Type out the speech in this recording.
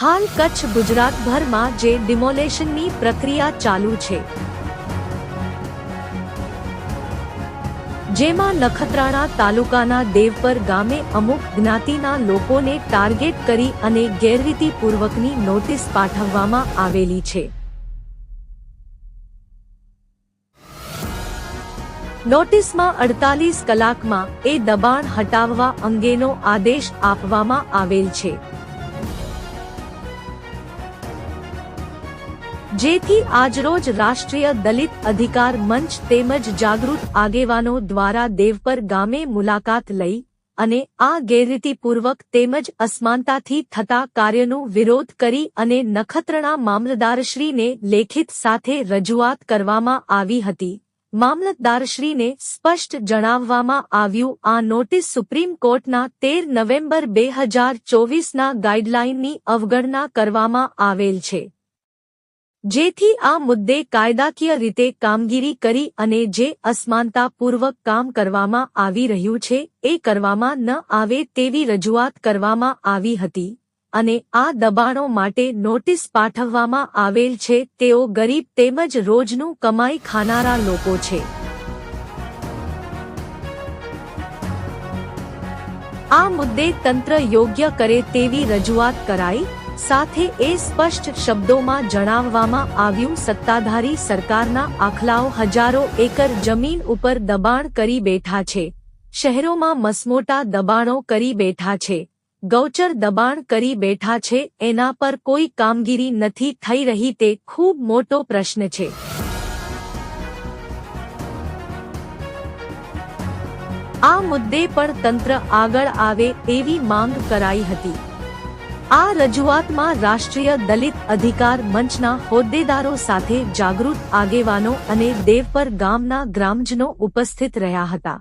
હાલ કચ્છ ગુજરાતભરમાં જે ડિમોલેશનની પ્રક્રિયા ચાલુ છે. જેમાં નખત્રાણા તાલુકાના દેવપર ગામે અમુક જ્ઞાતિના લોકોને ટાર્ગેટ કરી અને ગેરરીતિપૂર્વકની નોટિસ પાઠવવામાં આવેલી છે. નોટિસમાં અડતાલીસ કલાકમાં એ દબાણ હટાવવા અંગેનો આદેશ આપવામાં આવેલ છે. જેથી આજરોજ રાષ્ટ્રીય દલિત અધિકાર મંચ તેમજ જાગૃત આગેવાનો દ્વારા દેવપર ગામે મુલાકાત લઈ અને આ ગેરરીતિપૂર્વક તેમજ અસમાનતાથી થતા કાર્યનો વિરોધ કરી અને નખત્રણા મામલતદારશ્રીને લેખિત સાથે રજૂઆત કરવામાં આવી હતી. મામલતદારશ્રીને સ્પષ્ટ જણાવવામાં આવ્યું, આ નોટિસ સુપ્રીમ કોર્ટના તેર નવેમ્બર બે હજાર ચોવીસના ગાઇડલાઇનની અવગણના કરવામાં આવેલ છે. જેથી આ મુદ્દે કાયદાકીય રીતે કામગીરી કરી અને જે અસમાનતાપૂર્વક કામ કરવામાં આવી રહ્યું છે, એ કરવામાં ન આવે તેવી રજૂઆત કરવામાં આવી હતી. અને આ દબાણો માટે નોટિસ પાઠવવામાં આવેલ છે, તેઓ ગરીબ તેમજ રોજનું કમાઈ ખાનારા લોકો છે. આ મુદ્દે તંત્ર યોગ્ય કરે તેવી રજૂઆત કરાઈ. સાથે એ સ્પષ્ટ શબ્દોમાં જણાવવામાં આવ્યું, સત્તાધારી સરકારના આખલાઓ હજારો એકર જમીન ઉપર દબાણ કરી બેઠા છે. શહેરોમાં મસમોટા દબાણો કરી બેઠા છે. ગૌચર દબાણ કરી બેઠા છે. એના પર કોઈ કામગીરી નથી થઈ રહી તે ખૂબ મોટો પ્રશ્ન છે. આ મુદ્દે પણ તંત્ર આગળ આવે એવી માંગ કરાઈ હતી. આ રજૂઆતમાં રાષ્ટ્રીય દલિત અધિકાર મંચના હોદ્દેદારો સાથે જાગૃત આગેવાનો અને દેવપર ગામના ગ્રામજનો ઉપસ્થિત રહ્યા હતા.